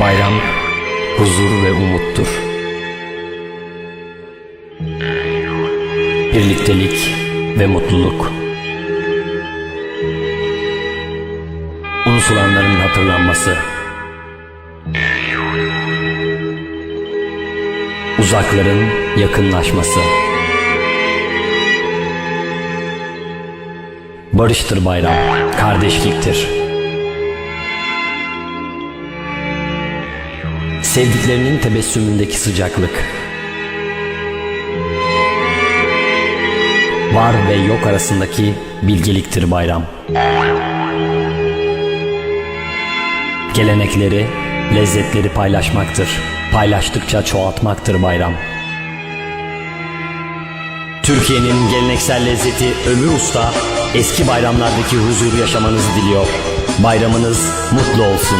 Bayram huzur ve umuttur. Birliktelik ve mutluluk. Unutulanların hatırlanması. Uzakların yakınlaşması. Barıştır bayram, kardeşliktir. Sevdiklerinin tebessümündeki sıcaklık. Var ve yok arasındaki bilgeliktir bayram. Gelenekleri, lezzetleri paylaşmaktır. Paylaştıkça çoğaltmaktır bayram. Türkiye'nin geleneksel lezzeti Ömür Usta eski bayramlardaki huzuru yaşamanızı diliyor. Bayramınız mutlu olsun.